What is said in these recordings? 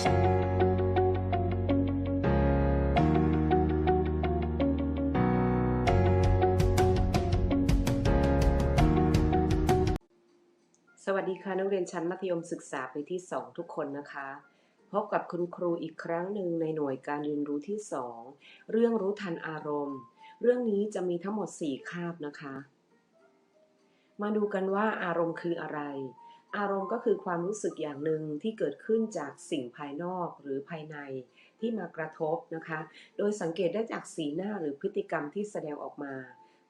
สวัสดีค่ะนักเรียนชั้นมัธยมศึกษาปีที่ 2 ทุกคนนะคะ พบกับคุณครูอีกครั้งหนึ่งในหน่วยการเรียนรู้ที่ 2 เรื่องรู้ทันอารมณ์ เรื่องนี้จะมีทั้งหมด 4 คาบนะคะ มาดูกันว่าอารมณ์คืออะไร อารมณ์ก็คือความรู้สึกอย่างหนึ่งที่เกิดขึ้นจากสิ่งภายนอกหรือภายในที่มากระทบนะคะ โดยสังเกตได้จากสีหน้าหรือพฤติกรรมที่แสดงออกมา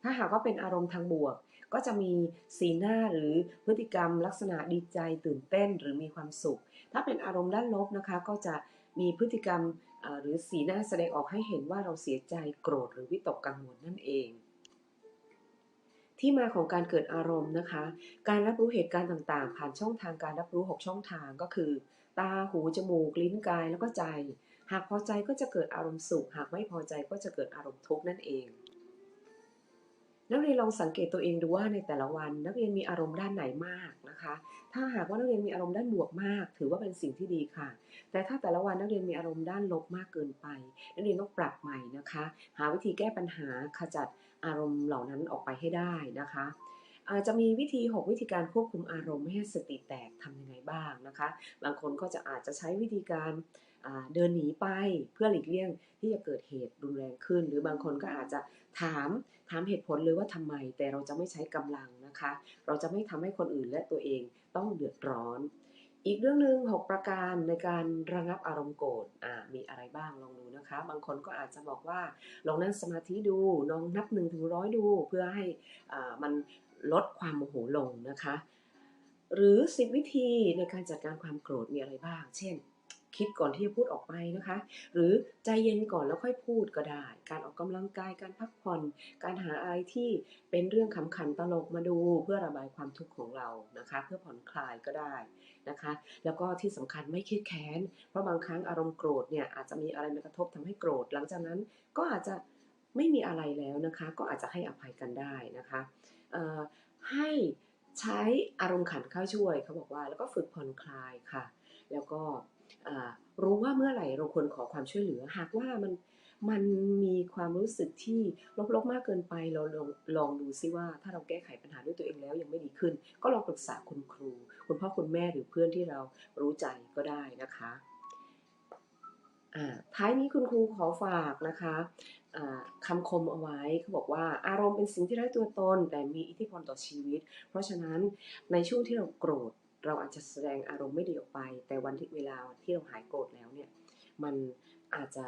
ถ้าหากว่าเป็นอารมณ์ทางบวก ก็จะมีสีหน้าหรือพฤติกรรมลักษณะดีใจตื่นเต้นหรือมีความสุข ถ้าเป็นอารมณ์ด้านลบนะคะ ก็จะมีพฤติกรรมหรือสีหน้าแสดงออกให้เห็นว่าเราเสียใจโกรธหรือวิตกกังวลนั่นเอง ที่มาของการเกิดอารมณ์นะคะ การรับรู้เหตุการณ์ต่างๆ ผ่านช่องทางการรับรู้ 6 ช่องทางก็คือ ตา หู จมูก ลิ้น กาย แล้วก็ใจ หากพอใจก็จะเกิดอารมณ์สุข หากไม่พอใจก็จะเกิดอารมณ์ทุกข์นั่นเอง นักเรียนลองสังเกตตัวเองดูว่าในแต่ละวัน นักเรียนมีอารมณ์ด้านไหนมากนะคะ ถ้าหากว่านักเรียนมีอารมณ์ด้านบวกมาก ถือว่าเป็นสิ่งที่ดีค่ะ แต่ถ้าแต่ละวันนักเรียนมีอารมณ์ด้านลบมากเกินไป นักเรียนต้องปรับใหม่นะคะ หาวิธีแก้ปัญหาขจัดอารมณ์เหล่านั้นออกไปให้ได้นะคะ จจะมีวิธี 6 วิธีการควบคุมอารมณ์ไม่ให้สติแตกทำยังไงบ้างนะคะ บางคนก็จะอาจจะใช้วิธีการเดินหนีไปเพื่อหลีกเลี่ยงที่จะเกิดเหตุรุนแรงขึ้น หรือบางคนก็อาจจะถามถามเหตุผลเลยว่าทำไม แต่เราจะไม่ใช้กำลังนะคะ เราจะไม่ทำให้คนอื่นและตัวเองต้องเดือดร้อน อีกเรื่องหนึ่ง6ประการในการระงับอารมณ์โกรธอ่ามีอะไรบ้างลองดูนะคะ บางคนก็อาจจะบอกว่าลองนั่งสมาธิดูลองนับ1นถึงร้อยดูเพื่อให้อ่ามันลดความโมโหลงนะคะ หรือ 10 วิธีในการจัดการความโกรธมีอะไรบ้าง เช่น คิดก่อนที่จะพูดออกไปนะคะ หรือใจเย็นก่อนแล้วค่อยพูดก็ได้ การออกกำลังกายการพักผ่อน การหาอะไรที่เป็นเรื่องขำขันตลกมาดูเพื่อระบายความทุกข์ของเรานะคะ เพื่อผ่อนคลายก็ได้นะคะ แล้วก็ที่สำคัญไม่เครียดแค้น เพราะบางครั้งอารมณ์โกรธเนี่ยอาจจะมีอะไรมากระทบทำให้โกรธ หลังจากนั้นก็อาจจะไม่มีอะไรแล้วนะคะ ก็อาจจะให้อภัยกันได้นะคะให้ใช้อารมณ์ขันเข้าช่วยเขาบอกว่าแล้วก็ฝึกผ่อนคลายค่ะ แล้วก็ รู้ว่าเมื่อไหร่เราควรขอความช่วยเหลือ หากว่ามันมันมีความรู้สึกที่ลบๆมากเกินไปเราลองลองดูซิว่า ถ้าเราแก้ไขปัญหาด้วยตัวเองแล้วยังไม่ดีขึ้น ก็ลองปรึกษาคุณครู คุณพ่อคุณแม่หรือเพื่อนที่เรารู้ใจก็ได้นะคะท้ายนี้คุณครูขอฝากนะคะอ่าคำคมเอาไว้เขาบอกว่าอารมณ์เป็นสิ่งที่ไร้ตัวตน แต่มีอิทธิพลต่อชีวิต เพราะฉะนั้นในช่วงที่เราโกรธ เราอาจจะแสดงอารมณ์ไม่ดีออกไป แต่วันที่เวลาที่เราหายโกรธแล้วเนี่ยมันอาจจะ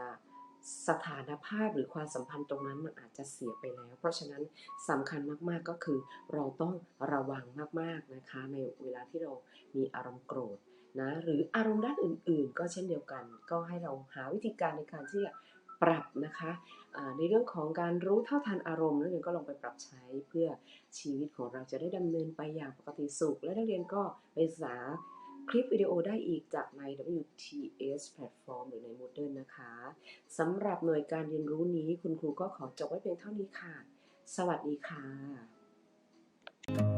สถานภาพหรือความสัมพันธ์ตรงนั้นมันอาจจะเสียไปแล้ว เพราะฉะนั้นสำคัญมากๆก็คือ เราต้องระวังมากๆนะคะ ในเวลาที่เรามีอารมณ์โกรธนะหรืออารมณ์ด้านอื่น ๆ ก็เช่นเดียวกัน ก็ให้เราหาวิธีการในการที่จะ ปรับนะคะในเรื่องของการรู้เท่าทันอารมณ์นักเรียนก็ลองไปปรับใช้เพื่อชีวิตของเราจะได้ดำเนินไปอย่างปกติสุข และนักเรียนก็ไปศึกษาคลิปวิดีโอได้อีกจากใน WTS Platform หรือใน Moodle นะคะสำหรับหน่วยการเรียนรู้นี้คุณครูก็ขอจบไว้เพียงเท่านี้ค่ะ สวัสดีค่ะ